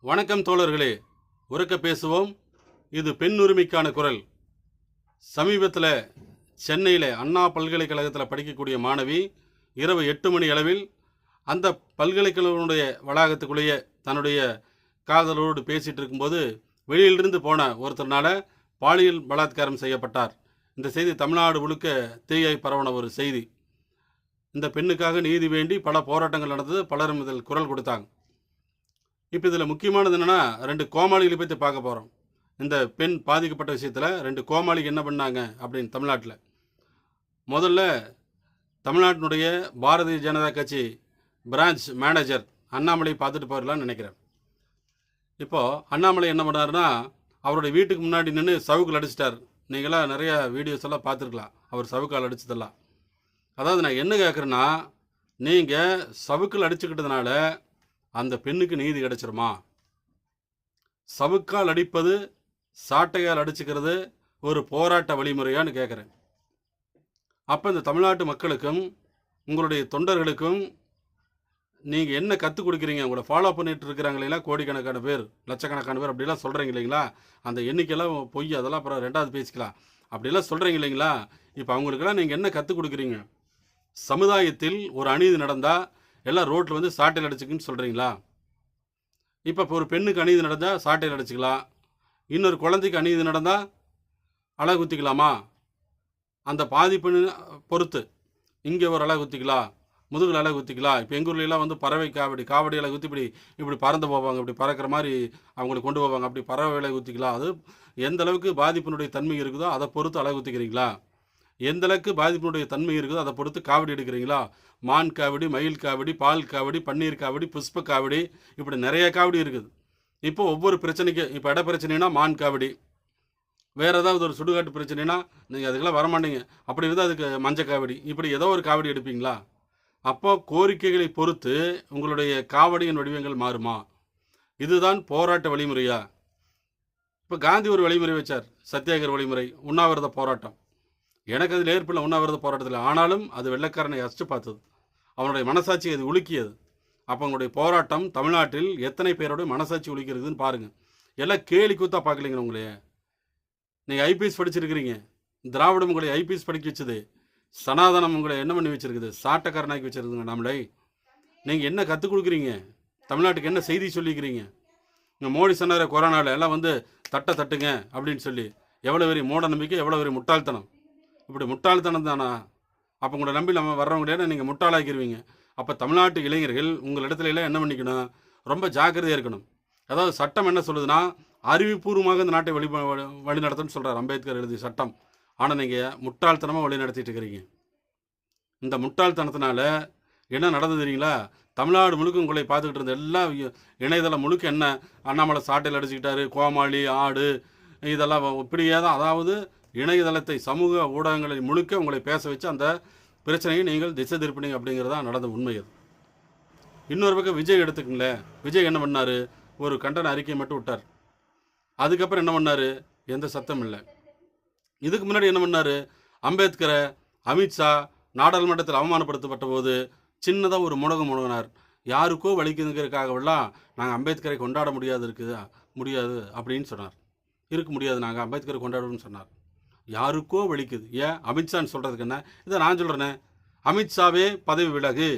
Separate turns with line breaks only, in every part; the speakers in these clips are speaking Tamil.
வணக்கம் தோழர்களே. உறக்க பேசுவோம். இது பெண் உரிமைக்கான குரல். சமீபத்தில் சென்னையில் அண்ணா பல்கலைக்கழகத்தில் படிக்கக்கூடிய மாணவி இரவு எட்டு மணி அளவில் அந்த பல்கலைக்கழகனுடைய வளாகத்துக்குள்ளேயே தன்னுடைய காதலோடு பேசிகிட்டு இருக்கும்போது வெளியிலிருந்து போன ஒருத்தர்னால பாலியல் பலாத்காரம் செய்யப்பட்டார். இந்த செய்தி தமிழ்நாடு முழுக்க தீயாய் பரவன ஒரு செய்தி. இந்த பெண்ணுக்காக நீதி வேண்டி பல போராட்டங்கள் நடந்தது. பலரும் இதில் குரல் கொடுத்தாங்க. இப்போ இதில் முக்கியமானது என்னென்னா ரெண்டு கோமாளிகளை பற்றி பார்க்க போகிறோம் இந்த பெண் பாதிக்கப்பட்ட விஷயத்தில் ரெண்டு கோமாளிகள் என்ன பண்ணாங்க அப்படின்னு தமிழ்நாட்டில். முதல்ல தமிழ்நாட்டினுடைய பாரதிய ஜனதா கட்சி பிரான்ச் மேனேஜர் அண்ணாமலை பார்த்துட்டு போயிடலான்னு நினைக்கிறேன். இப்போது அண்ணாமலை என்ன பண்ணாருன்னா அவருடைய வீட்டுக்கு முன்னாடி நின்று சவுக்கில் அடிச்சிட்டார். நீங்களாம் நிறைய வீடியோஸ் எல்லாம் பார்த்துருக்கலாம். அவர் சவுக்கால் அடிச்சதெல்லாம். அதாவது நான் என்ன கேட்குறேன்னா நீங்கள் சவுக்கில் அடிச்சுக்கிட்டதுனால அந்த பெண்ணுக்கு நீதி கிடைச்சிருமா? சவுக்கால் அடிப்பது சாட்டையால் அடிச்சுக்கிறது ஒரு போராட்ட வழிமுறையான்னு கேட்குறேன் அப்போ இந்த தமிழ்நாட்டு மக்களுக்கும் உங்களுடைய தொண்டர்களுக்கும் நீங்கள் என்ன கற்றுக் கொடுக்குறீங்க? உங்களை ஃபாலோ பண்ணிகிட்டு இருக்கிறாங்க இல்லைங்களா? கோடிக்கணக்கான பேர் லட்சக்கணக்கான பேர் அப்படிலாம் சொல்கிறீங்க இல்லைங்களா? அந்த எண்ணிக்கையெல்லாம் பொய் அதெல்லாம் அப்புறம் ரெண்டாவது பேசிக்கலாம். அப்படிலாம் சொல்கிறீங்க இல்லைங்களா? இப்போ அவங்களுக்கெல்லாம் நீங்கள் என்ன கற்றுக் கொடுக்குறீங்க? சமுதாயத்தில் ஒரு அநீதி நடந்தால் எல்லாம் ரோட்டில் வந்து சாட்டையில் அடிச்சுக்குன்னு சொல்கிறீங்களா இப்போ இப்போ ஒரு பெண்ணுக்கு அநீதி நடந்தால் சாட்டையில் அடிச்சுக்கலாம். இன்னொரு குழந்தைக்கு அநீதி நடந்தால் அழகு குத்திக்கலாமா? அந்த பாதிப்பு பொறுத்து. இங்கே ஒரு அழகு குத்திக்கலாம் முதுகில் அழகு குத்திக்கலாம் இப்போ எங்கள் ஊர்லலாம் வந்து பறவை காவடி காவடி அழகு குத்தி இப்படி இப்படி பறந்து போவாங்க. இப்படி பறக்கிற மாதிரி அவங்களை கொண்டு போவாங்க. அப்படி பறவை அழகு குத்திக்கலாம். அது எந்த அளவுக்கு பாதிப்பினுடைய தன்மை இருக்குதோ அதை பொறுத்து அழகு குத்திக்கிறீங்களா? எந்த அளவுக்கு பாதிப்பினுடைய தன்மை இருக்குதோ அதை பொறுத்து காவடி எடுக்கிறீங்களா? மான் காவடி மயில் காவடி பால் காவடி பன்னீர் காவடி புஷ்ப காவடி இப்படி நிறைய காவடி இருக்குது. இப்போ ஒவ்வொரு பிரச்சனைக்கு இப்போ இட பிரச்சனைனா மான் காவடி. வேறு ஏதாவது ஒரு சுடுகாட்டு பிரச்சனைனா நீங்கள் அதுக்கெல்லாம் வரமாட்டீங்க. அப்படி இருந்தால் அதுக்கு மஞ்சள் காவடி. இப்படி ஏதோ ஒரு காவடி எடுப்பீங்களா? அப்போ கோரிக்கைகளை பொறுத்து உங்களுடைய காவடியின் வடிவங்கள் மாறுமா? இதுதான் போராட்ட வழிமுறையா? இப்போ காந்தி ஒரு வழிமுறை வச்சார். சத்தியாகிர வழிமுறை உண்ணாவிரத போராட்டம். எனக்கு அதில் ஏற்படல உண்ணாவிரத போராட்டத்தில். ஆனாலும் அது வெள்ளக்காரனை அசிச்சு பார்த்தது. அவனுடைய மனசாட்சி அது உலுக்கியது. அப்போ உங்களுடைய போராட்டம் தமிழ்நாட்டில் எத்தனை பேரோட மனசாட்சி உலுக்கிறதுன்னு பாருங்கள் எல்லாம் கேலி கூத்தா பார்க்கலைங்க உங்களே? நீங்கள் ஐபிஎஸ் படிச்சிருக்கிறீங்க. திராவிடம் உங்களை ஐபிஎஸ் படிக்க வச்சது. சனாதனம் உங்களை என்ன பண்ணி வச்சிருக்குது? சாட்டக்காரனாக்கி வச்சுருக்குங்க நம்மளை. நீங்கள் என்ன கற்றுக் கொடுக்குறீங்க? தமிழ்நாட்டுக்கு என்ன செய்தி சொல்லிக்கிறீங்க? இங்கே மோடி சொன்னார் கொரோனாவில் எல்லாம் வந்து தட்டை தட்டுங்க அப்படின்னு சொல்லி. எவ்வளோ பெரிய மூட நம்பிக்கை எவ்வளோ பெரிய முட்டாள்தனம். இப்படி முட்டாள்தனம் தானா? அப்போ உங்களை நம்பி நம்ம வர்றவங்களே நீங்கள் முட்டாளாக்கிடுவீங்க அப்போ தமிழ்நாட்டு இளைஞர்கள் உங்கள் இடத்துல எல்லாம் என்ன பண்ணிக்கணும்? ரொம்ப ஜாக்கிரதையாக இருக்கணும். அதாவது சட்டம் என்ன சொல்லுதுன்னா அறிவுபூர்வமாக இந்த நாட்டை வழி வழி நடத்தணும்னு சொல்கிறார் அம்பேத்கர் எழுதிய சட்டம். ஆனால் நீங்கள் முட்டாள்தனமாக வழி நடத்திட்டு இருக்கிறீங்க இந்த முட்டாள்தனத்தினால என்ன நடந்தது தெரியுங்களா? தமிழ்நாடு முழுக்க உங்களை பார்த்துக்கிட்டு இருந்த எல்லா இணையதளம் முழுக்க என்ன? அண்ணாமலை சாட்டையில் அடிச்சுக்கிட்டாரு கோமாளி ஆடு இதெல்லாம் இப்படியே தான். அதாவது இணையதளத்தை சமூக ஊடகங்களில் முழுக்க உங்களை பேச வச்சு அந்த பிரச்சனையை நீங்கள் திசை திருப்பினீங்க அப்படிங்கிறது தான் நடந்த உண்மை அது. இன்னொரு பக்கம் விஜய் எடுத்துக்கங்களேன். விஜய் என்ன பண்ணார்? ஒரு கண்டன அறிக்கையை மட்டும் விட்டார். அதுக்கப்புறம் என்ன பண்ணார்? எந்த சத்தம் இல்லை. இதுக்கு முன்னாடி என்ன பண்ணார்? அம்பேத்கரை அமித்ஷா நாடாளுமன்றத்தில் அவமானப்படுத்தப்பட்ட போது சின்னதாக ஒரு முடகம் முடங்கினார் யாருக்கோ வலிக்குதுங்கிறதுக்காகவெல்லாம் நாங்கள் அம்பேத்கரை கொண்டாட முடியாது இருக்குது முடியாது அப்படின்னு சொன்னார். இருக்க முடியாது நாங்கள் அம்பேத்கரை கொண்டாடுவோம்னு சொன்னார். யாருக்கோ வலிக்குது. ஏன்? அமித்ஷான்னு சொல்கிறதுக்கு என்ன? இதை நான் சொல்கிறேனே அமித்ஷாவே பதவி விலகு.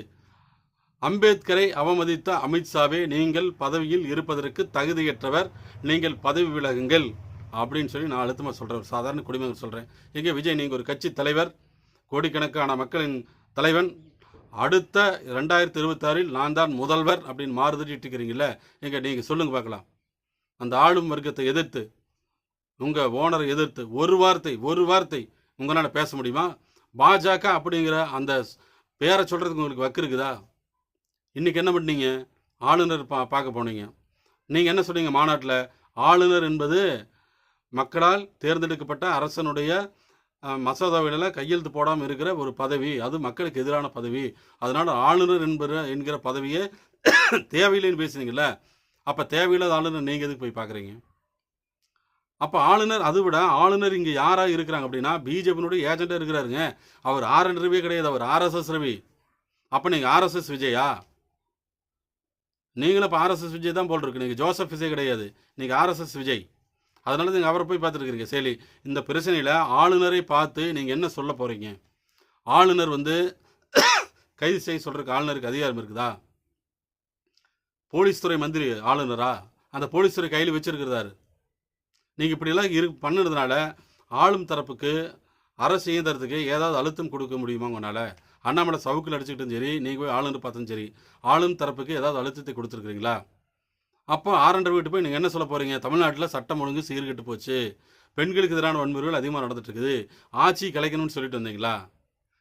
அம்பேத்கரை அவமதித்த அமித்ஷாவே நீங்கள் பதவியில் இருப்பதற்கு தகுதியற்றவர் நீங்கள் பதவி விலகுங்கள் அப்படின்னு சொல்லி நான் அழுத்தமாக சொல்கிறேன் சாதாரண குடிமகன் சொல்கிறேன் எங்கே விஜய் நீங்கள் ஒரு கட்சி தலைவர் கோடிக்கணக்கான மக்களின் தலைவன். அடுத்த ரெண்டாயிரத்தி இருபத்தாறில் நான் தான் முதல்வர் அப்படின்னு மாறுதட்டிட்டு இருக்கிறீங்களே எங்கே நீங்கள் சொல்லுங்கள் பார்க்கலாம். அந்த ஆளும் வர்க்கத்தை எதிர்த்து உங்கள் ஓனரை எதிர்த்து ஒரு வார்த்தை ஒரு வார்த்தை உங்களால் பேச முடியுமா? பாஜக அப்படிங்கிற அந்த பேரை சொல்கிறதுக்கு உங்களுக்கு வக்கு இருக்குதா? இன்றைக்கி என்ன பண்ணீங்க ஆளுநர் பா பார்க்க போனீங்க. நீங்கள் என்ன சொன்னீங்க மாநாட்டில்? ஆளுநர் என்பது மக்களால் தேர்ந்தெடுக்கப்பட்ட அரசனுடைய அஹ், மசோதாவில கையெழுத்து போடாமல் இருக்கிற ஒரு பதவி. அது மக்களுக்கு எதிரான பதவி. அதனால் ஆளுநர் என்பது என்கிற பதவியே தேவையில்லைன்னு பேசுனீங்கல்ல. அப்போ தேவையில்லாத ஆளுநர் நீங்கள் எதுக்கு போய் பார்க்குறீங்க? அப்போ ஆளுநர் அதை விட ஆளுநர் இங்கே யாராக இருக்கிறாங்க அப்படின்னா பிஜேபியினுடைய ஏஜெண்டாக இருக்கிறாருங்க. அவர் ஆர்என் ரவியே கிடையாது அவர் ஆர்எஸ்எஸ் ரவி. அப்போ நீங்கள் ஆர்எஸ்எஸ் விஜயா? நீங்களும் இப்போ ஆர்எஸ்எஸ் விஜய் தான் போல் இருக்கு. நீங்கள் ஜோசப் விஜய் கிடையாது. நீங்கள் ஆர்எஸ்எஸ் விஜய். அதனால நீங்கள் அவரை போய் பார்த்துருக்கீங்க சரி இந்த பிரச்சனையில் ஆளுநரை பார்த்து நீங்கள் என்ன சொல்ல போகிறீங்க ஆளுநர் வந்து கைது செய்ய சொல்கிறதுக்கு ஆளுநருக்கு அதிகாரம் இருக்குதா? போலீஸ் துறை மந்திரி ஆளுநரா? அந்த போலீஸ் துறை கையில் வச்சிருக்கிறாரு நீங்கள் இப்படியெல்லாம் இரு பண்ணுறதுனால ஆளும் தரப்புக்கு அரசு இயந்திரத்துக்கு ஏதாவது அழுத்தம் கொடுக்க முடியுமா உங்களால்? அண்ணாமலை சவுக்கில் அடிச்சுக்கிட்டும் சரி நீங்கள் போய் ஆளுநர் பார்த்தும் சரி ஆளும் தரப்புக்கு ஏதாவது அழுத்தத்தை கொடுத்துருக்குறீங்களா? அப்போ ஆரண்டர் வீட்டு போய் நீங்கள் என்ன சொல்ல போகிறீங்க தமிழ்நாட்டில் சட்டம் ஒழுங்கு சீர்கெட்டு போச்சு. பெண்களுக்கு எதிரான வன்முறைகள் அதிகமாக நடந்துட்டுருக்குது. ஆட்சி கலைக்கணும்னு சொல்லிட்டு வந்தீங்களா?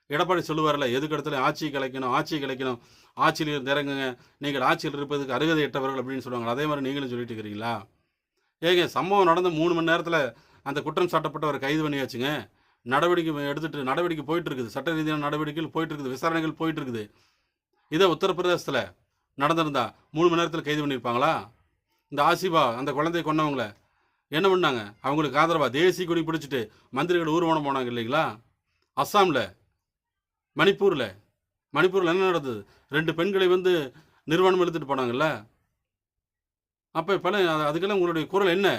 எடப்பாடி சொல்லுவார்ல எதுக்கு இடத்துல ஆட்சி கலைக்கணும் ஆட்சி கலைக்கணும். ஆட்சியில் இறங்குங்க. நீங்கள் ஆட்சியில் இருப்பதுக்கு அருகதை எட்டவர்கள் அப்படின்னு சொல்லுவாங்க. அதே மாதிரி நீங்களும் சொல்லிட்டு இருக்கிறீங்களா? ஏங்க சம்பவம் நடந்த மூணு மணி நேரத்தில் அந்த குற்றம் சாட்டப்பட்டவர் கைது பண்ணியாச்சுங்க. நடவடிக்கை எடுத்துட்டு நடவடிக்கை போயிட்டு இருக்குது சட்ட ரீதியான நடவடிக்கைகள் போயிட்டு இருக்குது விசாரணைகள் போயிட்டு இருக்குது இதே உத்தரப்பிரதேசத்தில் நடந்திருந்தா மூணு மணி நேரத்தில் கைது பண்ணியிருப்பாங்களா? இந்த ஆசிபா அந்த குழந்தைய கொண்டவங்கள என்ன பண்ணாங்க? அவங்களுக்கு ஆதரவா? தேசிய கொடி பிடிச்சிட்டு மந்திரிகள் ஊர்வலம் போனாங்க இல்லைங்களா? அஸ்ஸாமில் மணிப்பூரில் மணிப்பூரில் என்ன நடந்தது? ரெண்டு பெண்களை வந்து நிறுவனம் எடுத்துகிட்டு போனாங்கல்ல? அப்போ இப்போல்லாம் அதுக்கெல்லாம் உங்களுடைய குரல் என்ன?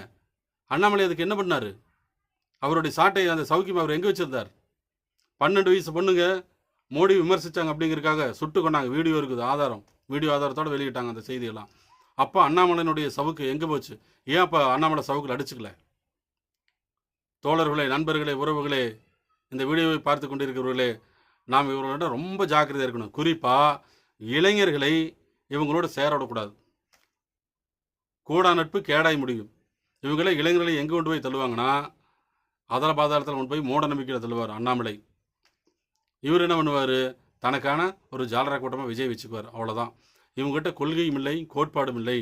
அண்ணாமலை அதுக்கு என்ன பண்ணார்? அவருடைய சாட்டை அந்த சவுக்கியம் அவர் எங்கே வச்சுருந்தார்? பன்னெண்டு வயசு பொண்ணுங்க மோடி விமர்சித்தாங்க அப்படிங்கிறதுக்காக சுட்டு கொண்டாங்க. வீடியோ இருக்குது ஆதாரம். வீடியோ ஆதாரத்தோடு வெளியிட்டாங்க அந்த செய்தியெல்லாம். அப்போ அண்ணாமலையினுடைய சவுக்கு எங்கே போச்சு? ஏன் அப்போ அண்ணாமலை சவுக்கில் அடிச்சுக்கல? தோழர்களே நண்பர்களே உறவுகளே இந்த வீடியோவை பார்த்து கொண்டிருக்கிறவர்களே நாம் இவர்களோட ரொம்ப ஜாக்கிரதையாக இருக்கணும். குறிப்பாக இளைஞர்களை இவங்களோட சேர விடக்கூடாது. கூடா நட்பு கேடாய் முடியும். இவங்களே இளைஞர்களை எங்கே கொண்டு போய் தள்ளுவாங்கன்னா அதல பாதாளத்தில் கொண்டு போய் மூட நம்பிக்கையில் தள்ளுவார் அண்ணாமலை. இவர் என்ன பண்ணுவார்? தனக்கான ஒரு ஜாலரா கூட்டமாக விஜய் வச்சுக்குவார். அவ்வளோதான் இவங்ககிட்ட கொள்கையும் இல்லை கோட்பாடும் இல்லை.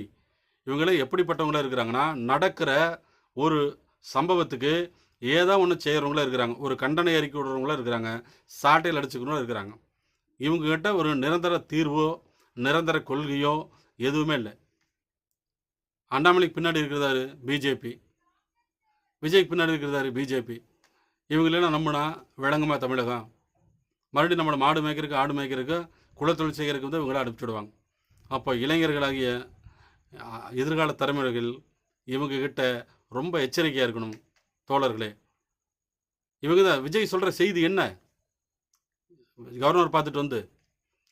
இவங்களே எப்படிப்பட்டவங்களா இருக்கிறாங்கன்னா நடக்கிற ஒரு சம்பவத்துக்கு ஏதோ ஒன்று செய்கிறவங்களா இருக்கிறாங்க. ஒரு கண்டனை அறிக்கை விடுறவங்களா இருக்கிறாங்க. சாட்டையில் அடிச்சுக்கணும் இருக்கிறாங்க. இவங்ககிட்ட ஒரு நிரந்தர தீர்வோ நிரந்தர கொள்கையோ எதுவுமே இல்லை. அண்ணாமலைக்கு பின்னாடி இருக்கிறதாரு பிஜேபி விஜய்க்கு பின்னாடி இருக்கிறதாரு பிஜேபி இவங்களெல்லாம் நம்பினா விளங்குமா தமிழகம்? மறுபடியும் நம்மளை மாடு மேய்க்கிறதுக்கு ஆடு மேய்க்கிறதுக்கு குலத்தொழில் செய்கிறதுக்கு வந்து இவங்கள அனுப்பிச்சுடுவாங்க அப்போ இளைஞர்களாகிய எதிர்கால தலைமுறைகள் இவங்க கிட்ட ரொம்ப எச்சரிக்கையாக இருக்கணும் தோழர்களே. இவங்க தான் விஜய் சொல்கிற செய்தி என்ன? கவர்னர் பார்த்துட்டு வந்து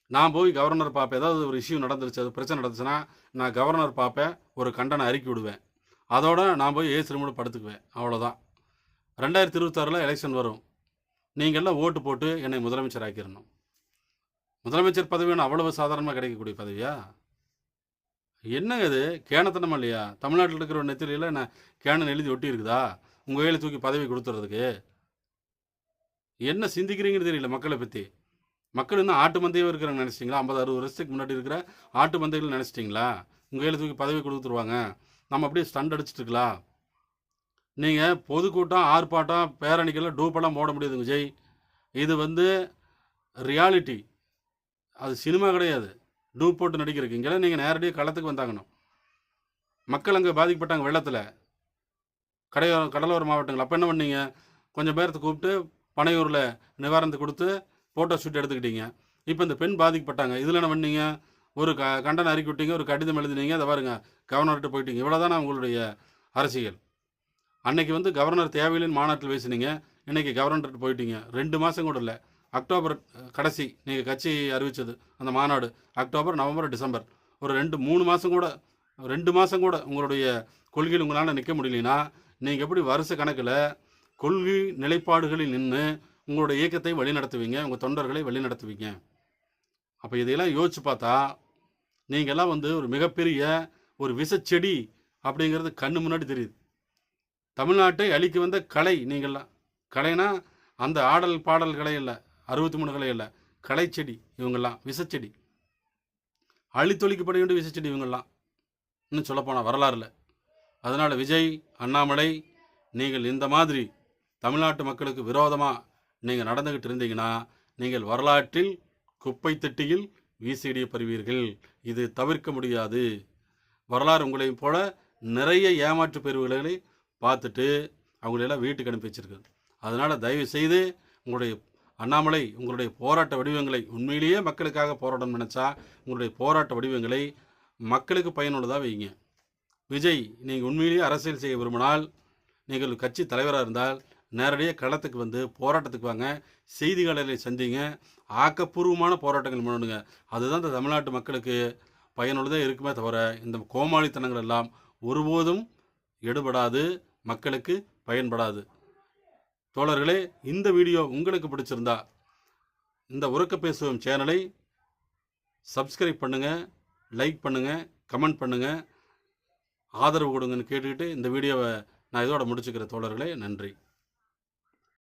நான் போய் கவர்னர் பார்ப்பேன் ஏதாவது ஒரு இஷ்யூ நடந்துருச்சு அது பிரச்சனை நடந்துச்சுன்னா நான் கவர்னர் பார்ப்பேன் ஒரு கண்டனை அறிக்கை விடுவேன். அதோட நான் போய் ஏசி ரூமில் படுத்துக்குவேன். அவ்வளோதான் ரெண்டாயிரத்தி இருபத்தாறில் எலெக்ஷன் வரும். நீங்கள்லாம் ஓட்டு போட்டு என்னை முதலமைச்சர் ஆக்கிடணும் முதலமைச்சர் பதவி அவ்வளவு சாதாரணமாக கிடைக்கக்கூடிய பதவியா? என்னங்க இது? கேணத்தனம் இல்லையா? தமிழ்நாட்டில் இருக்கிற ஒரு நெத்திரியில் நான் கேனன் எழுதி ஒட்டி இருக்குதா உங்கள் கையில் தூக்கி பதவி கொடுத்துறதுக்கு? என்ன சிந்திக்கிறீங்கன்னு தெரியல மக்களை பற்றி மக்கள் இன்னும் ஆட்டு மந்தையும் இருக்கிறாங்க நினச்சிட்டிங்களா? ஐம்பது அறுபது வருஷத்துக்கு முன்னாடி இருக்கிற ஆட்டு மந்தைகள் நினச்சிட்டிங்களா? உங்கள் கையில் தூக்கி பதவி கொடுத்துருவாங்க நம்ம அப்படியே ஸ்டண்ட் அடிச்சிட்டுக்கலாம் நீங்கள் பொதுக்கூட்டம் ஆர்ப்பாட்டம் பேரணிக்கெல்லாம் டூப்பெல்லாம் போட முடியாது விஜய். இது வந்து ரியாலிட்டி அது சினிமா கிடையாது. டூப் போட்டு நடிக்கிறதுக்கு. இங்கெல்லாம் நீங்கள் நேரடியாக களத்துக்கு வந்தாங்கணும் மக்கள் அங்கே பாதிக்கப்பட்டாங்க வெள்ளத்தில். கடையோர கடலோர மாவட்டங்கள். அப்போ என்ன பண்ணீங்க? கொஞ்சம் பேர்த்த கூப்பிட்டு பனையூரில் நிவாரணத்தை கொடுத்து ஃபோட்டோ ஷூட் எடுத்துக்கிட்டீங்க. இப்போ இந்த பெண் பாதிக்கப்பட்டாங்க. இதில் என்ன பண்ணீங்க? ஒரு க கண்டன அறிக்கை விட்டீங்க ஒரு கடிதம் எழுதினீங்க அதை பாருங்க கவர்னர்கிட்ட போயிட்டீங்க. இவ்வளோதானே உங்களுடைய அரசியல்? அன்னைக்கு வந்து கவர்னர் தேவையில்லைன்னு மாநாட்டில் பேசுனீங்க. இன்னைக்கு கவர்னர்கிட்ட போயிட்டீங்க. ரெண்டு மாதம் கூட இல்லை. அக்டோபர் கடைசி நீங்கள் கட்சி அறிவித்தது அந்த மாநாடு. October November December. ஒரு ரெண்டு மூணு மாதம் கூட ரெண்டு மாதம் கூட உங்களுடைய கொள்கையில் உங்களால் நிற்க முடியலனா நீங்கள் எப்படி வருஷ கணக்கில் கொள்கை நிலைப்பாடுகளில் நின்று உங்களுடைய இயக்கத்தை வழிநடத்துவீங்க உங்கள் தொண்டர்களை வழிநடத்துவீங்க. அப்போ இதையெல்லாம் யோசிச்சு பார்த்தா நீங்கள்லாம் வந்து ஒரு மிகப்பெரிய ஒரு விஷச்செடி அப்படிங்கிறது கண்ணு முன்னாடி தெரியுது. தமிழ்நாட்டை அழிக்க வந்த கலை நீங்கள்லாம் கலைனா அந்த ஆடல் பாடல் கலை இல்லை அறுபத்தி மூணு கலை இல்லை கலைச்செடி இவங்கெல்லாம் விஷச்செடி. அழித்தொழிக்கப்பட வேண்டிய விசச்செடி இவங்கெல்லாம் இன்னும் சொல்லப்போனால் வரலாறுல. அதனால் விஜய் அண்ணாமலை நீங்கள் இந்த மாதிரி தமிழ்நாட்டு மக்களுக்கு விரோதமாக நீங்கள் நடந்துக்கிட்டு இருந்தீங்கன்னா நீங்கள் வரலாற்றில் குப்பை தட்டியில் தொட்டியில் பெறுவீர்கள் இது தவிர்க்க முடியாது. வரலாறு உங்களையும் போல நிறைய ஏமாற்று பெறுவர்களை பார்த்துட்டு அவங்களெல்லாம் வீட்டுக்கு அனுப்பி வச்சிருக்கு அதனால் தயவு செய்து உங்களுடைய அண்ணாமலை உங்களுடைய போராட்ட வடிவங்களை உண்மையிலேயே மக்களுக்காக போராடணும்னு நினச்சா உங்களுடைய போராட்ட வடிவங்களை மக்களுக்கு பயனுள்ளதாக வைங்க விஜய் நீங்கள் உண்மையிலேயே அரசியல் செய்ய விரும்பினால் நீங்கள் கட்சி தலைவராக இருந்தால் நேரடியாக களத்துக்கு வந்து போராட்டத்துக்கு வாங்க. செய்திகளை சந்திங்க. ஆக்கப்பூர்வமான போராட்டங்கள் பண்ணுங்க அதுதான் இந்த தமிழ்நாட்டு மக்களுக்கு பயனுள்ளதாக இருக்குமே தவிர இந்த கோமாளித்தனங்கள் எல்லாம் ஒருபோதும் எடுபடாது மக்களுக்கு பயன்படாது. தோழர்களே இந்த வீடியோ உங்களுக்கு பிடிச்சிருந்தா இந்த உறக்க பேசுவோம் சேனலை சப்ஸ்கிரைப் பண்ணுங்கள் லைக் பண்ணுங்கள் கமெண்ட் பண்ணுங்கள் ஆதரவு கொடுங்கன்னு கேட்டுக்கிட்டு இந்த வீடியோவை நான் இதோட முடிச்சுக்கிற தோழர்களே. நன்றி.